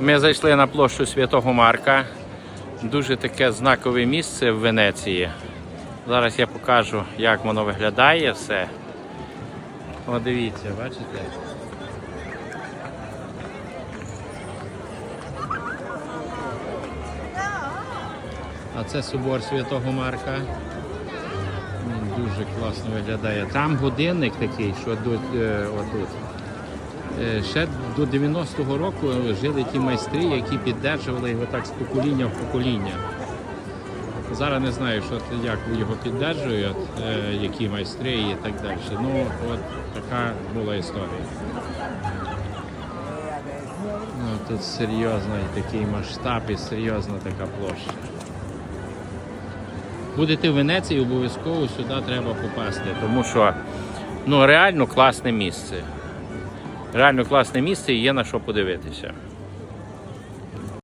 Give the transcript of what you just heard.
Ми зайшли на площу Святого Марка. Дуже таке знакове місце в Венеції. Зараз я покажу, як воно виглядає все. О, дивіться, бачите? А це собор Святого Марка. Він дуже класно виглядає. Там годинник такий, що е, отут. Е, Ще до 90-го року жили ті майстри, які піддержували його так з покоління в покоління. Зараз не знаю, що як його піддержують, е, які майстри і так далі. Ну, от така була історія. Ну, тут серйозний такий масштаб і серйозна така площа. Будете в Венеції, обов'язково сюди треба попасти, тому що ну, реально класне місце. Реально класне місце і є на що подивитися.